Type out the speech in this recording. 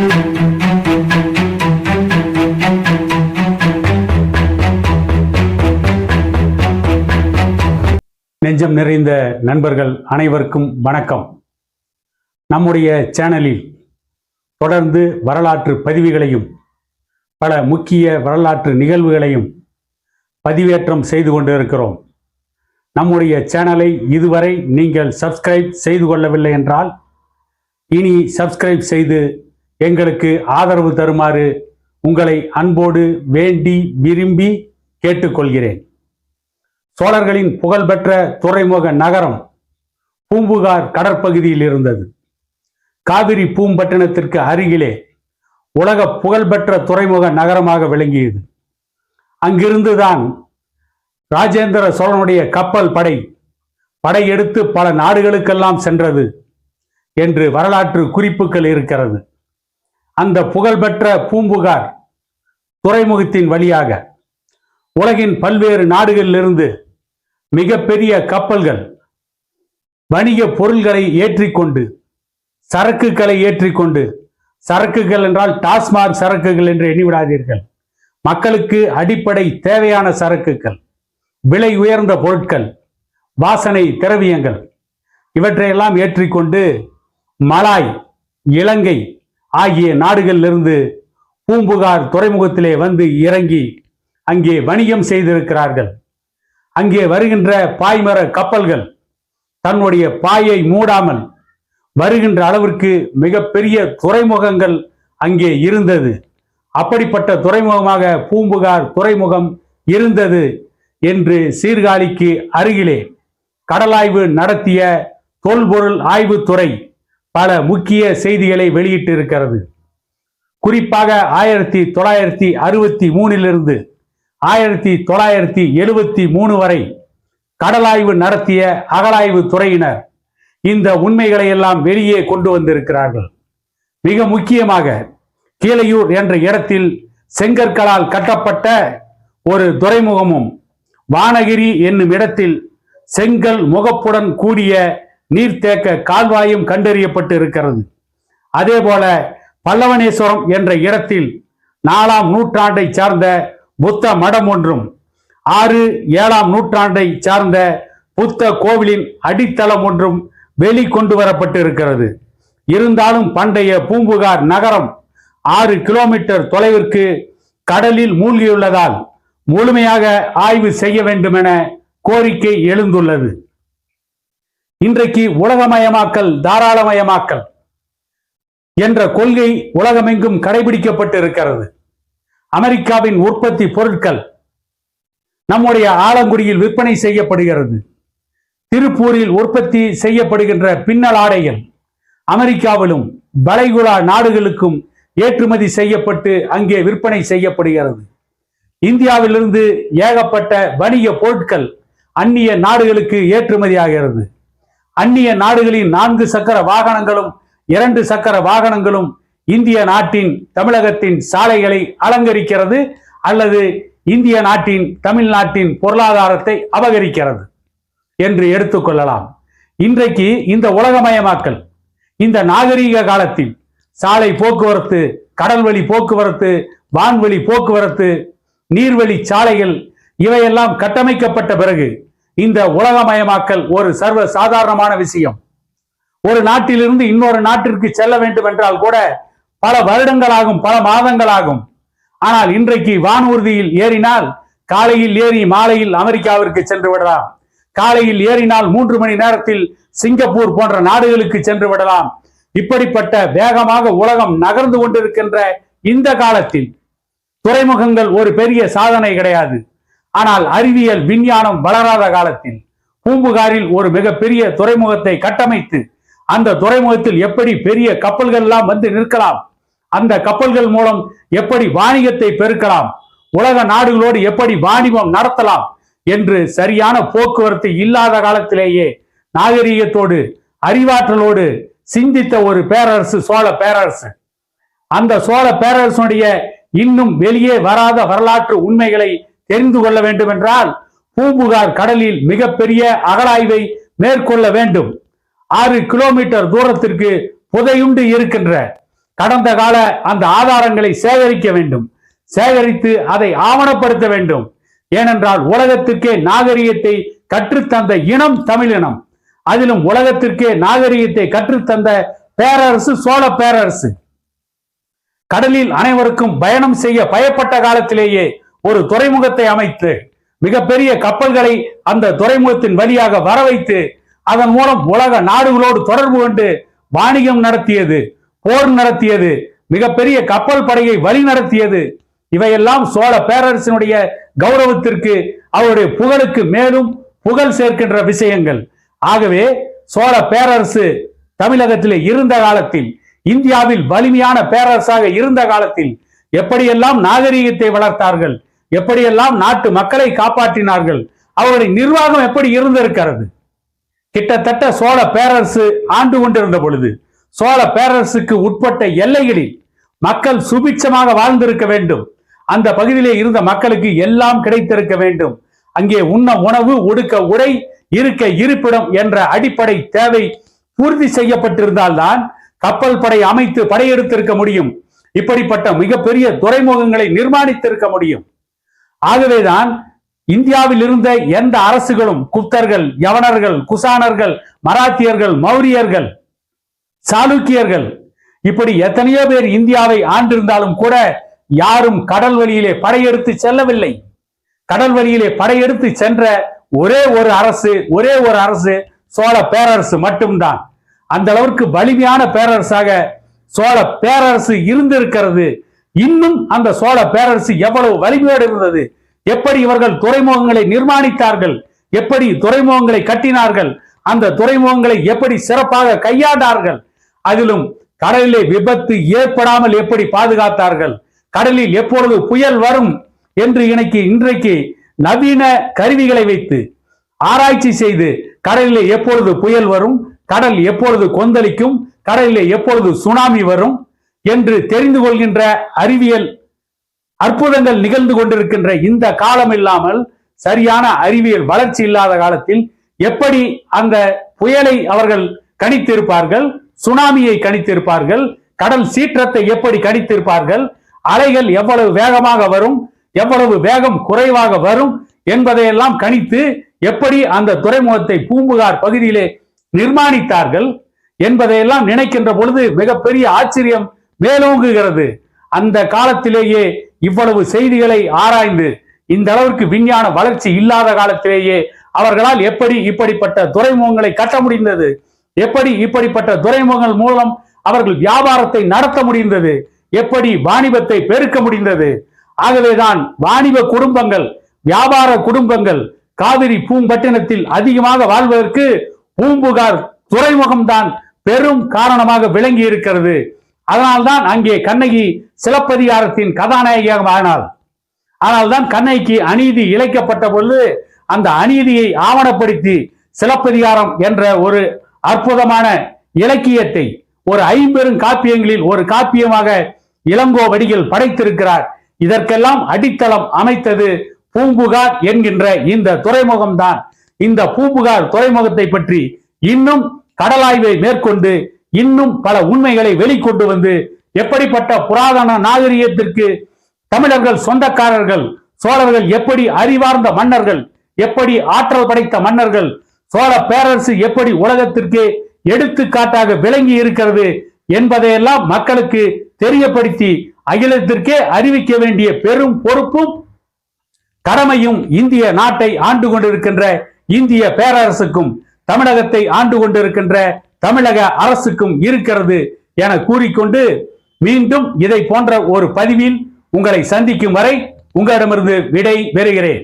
நெஞ்சம் நிறைந்த நண்பர்கள் அனைவருக்கும் வணக்கம். நம்முடைய சேனலில் தொடர்ந்து வரலாற்று பதிவுகளையும் பல முக்கிய வரலாற்று நிகழ்வுகளையும் பதிவேற்றம் செய்து கொண்டிருக்கிறோம். நம்முடைய சேனலை இதுவரை நீங்கள் சப்ஸ்கிரைப் செய்து கொள்ளவில்லை என்றால் இனி சப்ஸ்கிரைப் செய்து எங்களுக்கு ஆதரவு தருமாறு உங்களை அன்போடு வேண்டி விரும்பி கேட்டுக்கொள்கிறேன். சோழர்களின் புகழ்பெற்ற துறைமுக நகரம் பூம்புகார் கடற்பகுதியில் இருந்தது. காவிரி பூம்பட்டினத்திற்கு அருகிலே உலக புகழ்பெற்ற துறைமுக நகரமாக விளங்கியது. அங்கிருந்துதான் ராஜேந்திர சோழனுடைய கப்பல் படை படையெடுத்து பல நாடுகளுக்கெல்லாம் சென்றது என்று வரலாற்று குறிப்புகள் இருக்கிறது. அந்த புகழ்பெற்ற பூம்புகார் துறைமுகத்தின் வழியாக உலகின் பல்வேறு நாடுகளிலிருந்து மிகப்பெரிய கப்பல்கள் வணிக பொருள்களை ஏற்றிக்கொண்டு சரக்குகளை ஏற்றிக்கொண்டு சரக்குகள் என்றால் டாஸ்மாக் சரக்குகள் என்று எண்ணிவிடாதீர்கள். மக்களுக்கு அடிப்படை தேவையான சரக்குகள் விலை உயர்ந்த பொருட்கள் வாசனை திரவியங்கள் இவற்றையெல்லாம் ஏற்றிக்கொண்டு மலாய் இலங்கை ஆகிய நாடுகளிலிருந்து பூம்புகார் துறைமுகத்திலே வந்து இறங்கி அங்கே வணிகம் செய்திருக்கிறார்கள். அங்கே வருகின்ற பாய்மர கப்பல்கள் தன்னுடைய பாயை மூடாமல் வருகின்ற அளவிற்கு மிகப்பெரிய துறைமுகங்கள் அங்கே இருந்தது. அப்படிப்பட்ட துறைமுகமாக பூம்புகார் துறைமுகம் இருந்தது என்று சீர்காழிக்கு அருகிலே கடலாய்வு நடத்திய தொல்பொருள் ஆய்வுத்துறை பல முக்கிய செய்திகளை வெளியிட்டு இருக்கிறது குறிப்பாக ஆயிரத்தி தொள்ளாயிரத்தி அறுபத்தி மூணிலிருந்து ஆயிரத்தி தொள்ளாயிரத்தி எழுபத்தி மூணு வரை கடலாய்வு நடத்திய அகலாய்வு துறையினர் இந்த உண்மைகளை எல்லாம் வெளியே கொண்டு வந்திருக்கிறார்கள். மிக முக்கியமாக கீழையூர் என்ற இடத்தில் செங்கற்களால் கட்டப்பட்ட ஒரு துறைமுகமும் வானகிரி என்னும் இடத்தில் செங்கல் முகப்புடன் கூடிய நீர்த்தேக்க கால்வாயும் கண்டறியப்பட்டு இருக்கிறது. அதே போல பல்லவனேஸ்வரம் என்ற இடத்தில் நாலாம் நூற்றாண்டை சார்ந்த புத்த மடம் ஒன்றும் ஆறு ஏழாம் நூற்றாண்டை சார்ந்த புத்த கோவிலின் அடித்தளம் ஒன்றும் வெளிக்கொண்டு வரப்பட்டு இருக்கிறது இருந்தாலும் பண்டைய பூம்புகார் நகரம் ஆறு கிலோமீட்டர் தொலைவிற்கு கடலில் மூழ்கியுள்ளதால் முழுமையாக ஆய்வு செய்ய வேண்டும் என கோரிக்கை எழுந்துள்ளது. இன்றைக்கு உலகமயமாக்கல் தாராளமயமாக்கல் என்ற கொள்கை உலகமெங்கும் கடைபிடிக்கப்பட்டு இருக்கிறது அமெரிக்காவின் உற்பத்தி பொருட்கள் நம்முடைய ஆலங்குடியில் விற்பனை செய்யப்படுகிறது. திருப்பூரில் உற்பத்தி செய்யப்படுகின்ற பின்னல் ஆடைகள் அமெரிக்காவிலும் வளைகுடா நாடுகளுக்கும் ஏற்றுமதி செய்யப்பட்டு அங்கே விற்பனை செய்யப்படுகிறது. இந்தியாவிலிருந்து ஏகப்பட்ட வணிக பொருட்கள் அந்நிய நாடுகளுக்கு ஏற்றுமதி ஆகிறது. அந்நிய நாடுகளின் நான்கு சக்கர வாகனங்களும் இரண்டு சக்கர வாகனங்களும் இந்திய நாட்டின் தமிழகத்தின் சாலைகளை அலங்கரிக்கிறது அல்லது இந்திய நாட்டின் தமிழ்நாட்டின் பொருளாதாரத்தை அபகரிக்கிறது என்று எடுத்துக்கொள்ளலாம் இன்றைக்கு இந்த உலகமயமாக்கல் இந்த நாகரீக காலத்தில் சாலை போக்குவரத்து கடல்வழி போக்குவரத்து வான்வழி போக்குவரத்து நீர்வழி சாலைகள் இவையெல்லாம் கட்டமைக்கப்பட்ட பிறகு இந்த உலகமயமாக்கல் ஒரு சர்வ சாதாரணமான விஷயம். ஒரு நாட்டிலிருந்து இன்னொரு நாட்டிற்கு செல்ல வேண்டும் என்றால் கூட பல வருடங்களாகும் பல மாதங்களாகும். ஆனால் இன்றைக்கு வானூர்தியில் ஏறினால் காலையில் ஏறி மாலையில் அமெரிக்காவிற்கு சென்று விடலாம். காலையில் ஏறினால் மூன்று மணி நேரத்தில் சிங்கப்பூர் போன்ற நாடுகளுக்கு சென்று விடலாம். இப்படிப்பட்ட வேகமாக உலகம் நகர்ந்து கொண்டிருக்கின்ற இந்த காலத்தில் துறைமுகங்கள் ஒரு பெரிய சாதனை கிடையாது. ஆனால் அறிவியல் விஞ்ஞானம் வளராத காலத்தில் பூம்புகாரில் ஒரு மிகப்பெரிய துறைமுகத்தை கட்டமைத்து அந்த துறைமுகத்தில் எப்படி பெரிய கப்பல்கள் எல்லாம் வந்து நிற்கலாம் அந்த கப்பல்கள் மூலம் எப்படி வாணிகத்தை பெருக்கலாம் உலக நாடுகளோடு எப்படி வாணிபம் நடத்தலாம் என்று சரியான போக்குவரத்து இல்லாத காலத்திலேயே நாகரீகத்தோடு அறிவாற்றலோடு சிந்தித்த ஒரு பேரரசு சோழ பேரரசு. அந்த சோழ பேரரசுடைய இன்னும் வெளியே வராத வரலாற்று உண்மைகளை தெரிந்து கொள்ள வேண்டும் என்றால் பூம்புகார் கடலில் மிகப்பெரிய அகழாய்வை மேற்கொள்ள வேண்டும். ஆறு கிலோமீட்டர் தூரத்திற்கு புதையுண்டு இருக்கின்ற கடந்த கால அந்த ஆதாரங்களை சேகரிக்க வேண்டும். சேகரித்து அதை ஆவணப்படுத்த வேண்டும். ஏனென்றால் உலகத்திற்கே நாகரிகத்தை கற்றுத்தந்த இனம் தமிழினம் அதிலும் உலகத்திற்கே நாகரிகத்தை கற்றுத்தந்த பேரரசு சோழ பேரரசு. கடலில் அனைவருக்கும் பயணம் செய்ய பயப்பட்ட காலத்திலேயே ஒரு துறைமுகத்தை அமைத்து மிகப்பெரிய கப்பல்களை அந்த துறைமுகத்தின் வழியாக வர வைத்து அதன் மூலம் உலக நாடுகளோடு தொடர்பு கொண்டு வாணிகம் நடத்தியது போர் நடத்தியது மிகப்பெரிய கப்பல் படையை வழி நடத்தியது. இவையெல்லாம் சோழ பேரரசினுடைய கௌரவத்திற்கு அவருடைய புகழுக்கு மேலும் புகழ் சேர்க்கின்ற விஷயங்கள். ஆகவே சோழ பேரரசு தமிழகத்திலே இருந்த காலத்தில் இந்தியாவில் வலிமையான பேரரசாக இருந்த காலத்தில் எப்படியெல்லாம் நாகரிகத்தை வளர்த்தார்கள் எப்படியெல்லாம் நாட்டு மக்களை காப்பாற்றினார்கள்? அவருடைய நிர்வாகம் எப்படி இருந்திருக்கிறது? கிட்டத்தட்ட சோழ பேரரசு ஆண்டு கொண்டிருந்த பொழுது சோழ பேரரசுக்கு உட்பட்ட எல்லைகளில் மக்கள் சுபிட்சமாக வாழ்ந்திருக்க வேண்டும். அந்த பகுதியிலே இருந்த மக்களுக்கு எல்லாம் கிடைத்திருக்க வேண்டும். அங்கே உண்ண உணவு உடுக்க உடை இருக்க இருப்பிடம் என்ற அடிப்படை தேவை பூர்த்தி செய்யப்பட்டிருந்தால்தான் கப்பல் படை அமைத்து படையெடுத்திருக்க முடியும். இப்படிப்பட்ட மிகப்பெரிய துறைமுகங்களை நிர்மாணித்திருக்க முடியும். ஆகவேதான் இந்தியாவில் இருந்த எந்த அரசுகளும் குப்தர்கள் யவனர்கள் குசானர்கள் மராத்தியர்கள் மௌரியர்கள் சாளுக்கியர்கள் இப்படி எத்தனையோ பேர் இந்தியாவை ஆண்டிருந்தாலும் கூட யாரும் கடல் வழியிலே படையெடுத்து செல்லவில்லை. கடல் வழியிலே படையெடுத்து சென்ற ஒரே ஒரு அரசு ஒரே ஒரு அரசு சோழ பேரரசு மட்டும்தான். அந்த அளவிற்கு வலிமையான பேரரசாக சோழ பேரரசு இருந்திருக்கிறது. இன்னும் அந்த சோழ பேரரசு எவ்வளவு வலிமையோடு இருந்தது? எப்படி இவர்கள் துறைமுகங்களை நிர்மாணித்தார்கள்? எப்படி துறைமுகங்களை கட்டினார்கள்? அந்த துறைமுகங்களை எப்படி சிறப்பாக கையாண்டார்கள்? அதிலும் கடலிலே விபத்து ஏற்படாமல் எப்படி பாதுகாத்தார்கள்? கடலில் எப்பொழுது புயல் வரும் என்று இன்னைக்கு இன்றைக்கு நவீன கருவிகளை வைத்து ஆராய்ச்சி செய்து கடலிலே எப்பொழுது புயல் வரும் கடல் எப்பொழுது கொந்தளிக்கும் கடலிலே எப்பொழுது சுனாமி வரும் என்று தெரிந்து கொள்கின்ற அறிவியல் அற்புதங்கள் நிகழ்ந்து கொண்டிருக்கின்ற இந்த காலம் இல்லாமல் சரியான அறிவியல் வளர்ச்சி இல்லாத காலத்தில் எப்படி அந்த புயலை அவர்கள் கணித்திருப்பார்கள் சுனாமியை கணித்திருப்பார்கள் கடல் சீற்றத்தை எப்படி கணித்திருப்பார்கள் அலைகள் எவ்வளவு வேகமாக வரும் எவ்வளவு வேகம் குறைவாக வரும் என்பதையெல்லாம் கணித்து எப்படி அந்த துறைமுகத்தை பூம்புகார் பகுதியிலே நிர்மாணித்தார்கள் என்பதையெல்லாம் நினைக்கின்ற பொழுது மிகப்பெரிய ஆச்சரியம் மேலோங்குகிறது. அந்த காலத்திலேயே இவ்வளவு செய்திகளை ஆராய்ந்து இந்த அளவிற்கு விஞ்ஞான வளர்ச்சி இல்லாத காலத்திலேயே அவர்களால் எப்படி இப்படிப்பட்ட துறைமுகங்களை கட்ட முடிந்தது? எப்படி இப்படிப்பட்ட துறைமுகங்கள் மூலம் அவர்கள் வியாபாரத்தை நடத்த முடிந்தது? எப்படி வாணிபத்தை பெருக்க முடிந்தது? ஆகவேதான் வாணிப குடும்பங்கள் வியாபார குடும்பங்கள் காவிரி பூம்பட்டினத்தில் அதிகமாக வாழ்வதற்கு பூம்புகார் துறைமுகம்தான் பெரும் காரணமாக விளங்கி இருக்கிறது அதனால்தான் அங்கே கண்ணகி சிலப்பதிகாரத்தின் கதாநாயகியாக ஆனாள் ஆனால்தான் கண்ணகிக்கு அநீதி இழைக்கப்பட்ட பொழுது அந்த அநீதியை ஆவணப்படுத்தி சிலப்பதிகாரம் என்ற ஒரு அற்புதமான இலக்கியத்தை ஒரு ஐம்பெரும் காப்பியங்களில் ஒரு காப்பியமாக இளங்கோவடிகள் படைத்திருக்கிறார். இதற்கெல்லாம் அடித்தளம் அமைத்தது பூம்புகார் என்கின்ற இந்த துறைமுகம்தான். இந்த பூம்புகார் துறைமுகத்தை பற்றி இன்னும் கடலாய்வை மேற்கொண்டு இன்னும் பல உண்மைகளை வெளிக்கொண்டு வந்து எப்படிப்பட்ட புராதன நாகரிகத்திற்கு தமிழர்கள் சொந்தக்காரர்கள் சோழர்கள் எப்படி அறிவார்ந்த மன்னர்கள் எப்படி ஆற்றல் படைத்த மன்னர்கள் சோழ பேரரசு எப்படி உலகத்திற்கே எடுத்துக்காட்டாக விளங்கி இருக்கிறது என்பதையெல்லாம் மக்களுக்கு தெரியப்படுத்தி அகிலத்திற்கே அறிவிக்க வேண்டிய பெரும் பொறுப்பும் கடமையும் இந்திய நாட்டை ஆண்டு கொண்டிருக்கின்ற இந்திய பேரரசுக்கும் தமிழகத்தை ஆண்டு கொண்டிருக்கின்ற தமிழக அரசுக்கும் இருக்கிறது என கூறிக்கொண்டு மீண்டும் இதை போன்ற ஒரு பதிவில் உங்களை சந்திக்கும் வரை உங்களிடமிருந்து விடை பெறுகிறேன்.